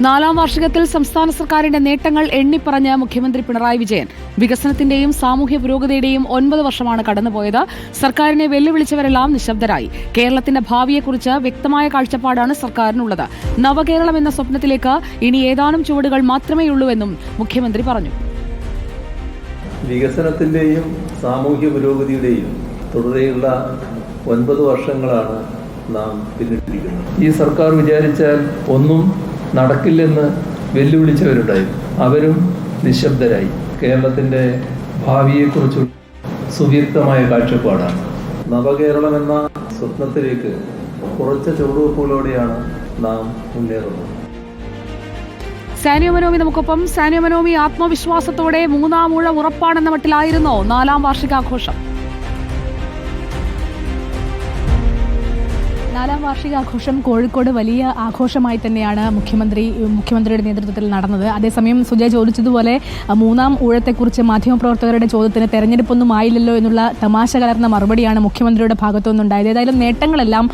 നാലാം വാർഷികത്തിൽ സംസ്ഥാന സർക്കാരിന്റെ നേട്ടങ്ങൾ എണ്ണിപ്പറഞ്ഞ മുഖ്യമന്ത്രി പിണറായി വിജയൻ. വികസനത്തിന്റെയും സാമൂഹ്യ പുരോഗതിയുടെയും ഒൻപത് വർഷമാണ് കടന്നുപോയത്. സർക്കാരിനെ വെല്ലുവിളിച്ചവരെല്ലാം നിശബ്ദരായി. കേരളത്തിന്റെ ഭാവിയെക്കുറിച്ച് വ്യക്തമായ കാഴ്ചപ്പാടാണ് സർക്കാരിനുള്ളത്. നവകേരളം എന്ന സ്വപ്നത്തിലേക്ക് ഇനി ഏതാനും ചുവടുകൾ മാത്രമേയുള്ളൂവെന്നും മുഖ്യമന്ത്രി പറഞ്ഞു. വികസനത്തിന്റെയും സാമൂഹ്യ പുരോഗതിയുടെയും തുടരെയുള്ള ഒൻപത് വർഷങ്ങളാണ് നാം പിന്നിട്ടിരിക്കുന്നത്. ഈ സർക്കാർ വിചാരിച്ചാൽ ഒന്നും നടക്കില്ലെന്ന് വെല്ലുവിളിച്ചവരുണ്ടായി. അവരും നിശബ്ദരായി. കേരളത്തിന്റെ ഭാവിയെക്കുറിച്ചുള്ള സുവ്യക്തമായ കാഴ്ചപ്പാടാണ്. നവകേരളം എന്ന സ്വപ്നത്തിലേക്ക് കുറച്ച് ചുവടുവെപ്പുകളോടെയാണ് നാം മുന്നേറുന്നത്. സാനിയോ മനോമി നമുക്കൊപ്പം. സാനിയോ മനോമി ആത്മവിശ്വാസത്തോടെ മൂന്നാം ഊഴം ഉറപ്പാണെന്ന മട്ടിലായിരുന്നോ നാലാം വാർഷികാഘോഷം. നാലാം വാർഷികാഘോഷം കോഴിക്കോട് വലിയ ആഘോഷമായി തന്നെയാണ് മുഖ്യമന്ത്രി മുഖ്യമന്ത്രിയുടെ നേതൃത്വത്തിൽ നടന്നത്. അതേസമയം സുജയ ചോദിച്ചതുപോലെ മൂന്നാം ഊഴത്തെക്കുറിച്ച് മാധ്യമപ്രവർത്തകരുടെ ചോദ്യത്തിന് തെരഞ്ഞെടുപ്പൊന്നും ആയില്ലല്ലോ എന്നുള്ള തമാശ കലർന്ന മറുപടിയാണ് മുഖ്യമന്ത്രിയുടെ ഭാഗത്തു നിന്നുണ്ടായത് ഏതായാലും നേട്ടങ്ങളെല്ലാം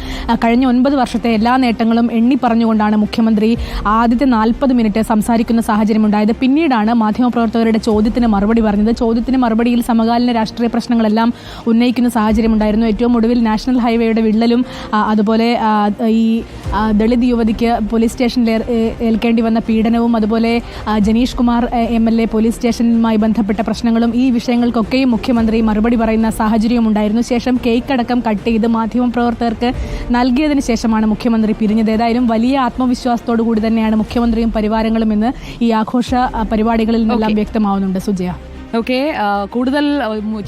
കഴിഞ്ഞ ഒൻപത് വർഷത്തെ എല്ലാ നേട്ടങ്ങളും എണ്ണി പറഞ്ഞുകൊണ്ടാണ് മുഖ്യമന്ത്രി ആദ്യത്തെ നാൽപ്പത് മിനിറ്റ് സംസാരിക്കുന്ന സാഹചര്യമുണ്ടായത് പിന്നീടാണ് മാധ്യമപ്രവർത്തകരുടെ ചോദ്യത്തിന് മറുപടി പറഞ്ഞത്. ചോദ്യത്തിന് മറുപടിയിൽ സമകാലീന രാഷ്ട്രീയ പ്രശ്നങ്ങളെല്ലാം ഉന്നയിക്കുന്ന സാഹചര്യമുണ്ടായിരുന്നു ഏറ്റവും ഒടുവിൽ നാഷണൽ ഹൈവേയുടെ വിള്ളലും ആ, അതുപോലെ ഈ ദളിത് യുവതിക്ക് പോലീസ് സ്റ്റേഷനിൽ ഏൽക്കേണ്ടി വന്ന പീഡനവും അതുപോലെ Janeesh Kumar M L A police സ്റ്റേഷനുമായി ബന്ധപ്പെട്ട പ്രശ്നങ്ങളും ഈ വിഷയങ്ങൾക്കൊക്കെയും മുഖ്യമന്ത്രി മറുപടി പറയുന്ന സാഹചര്യം ഉണ്ടായിരുന്നു. ശേഷം കേക്ക് അടക്കം കട്ട് ചെയ്ത് മാധ്യമപ്രവർത്തകർക്ക് നൽകിയതിന് ശേഷമാണ് മുഖ്യമന്ത്രി പിരിഞ്ഞത്. ഏതായാലും വലിയ ആത്മവിശ്വാസത്തോടു കൂടി തന്നെയാണ് മുഖ്യമന്ത്രിയും പരിവാരങ്ങളും ഇന്ന് ഈ ആഘോഷ പരിപാടികളിൽ നിന്നെല്ലാം വ്യക്തമാവുന്നുണ്ട്. സുജയ. ഓക്കെ കൂടുതൽ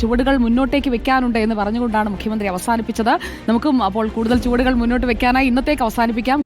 ചുവടുകൾ മുന്നോട്ടേക്ക് വെക്കാനുണ്ട് എന്ന് പറഞ്ഞുകൊണ്ടാണ് മുഖ്യമന്ത്രി അവസാനിപ്പിച്ചത്. നമുക്കും അപ്പോൾ കൂടുതൽ ചുവടുകൾ മുന്നോട്ട് വെക്കാനായി ഇന്നത്തേക്ക് അവസാനിപ്പിക്കാം.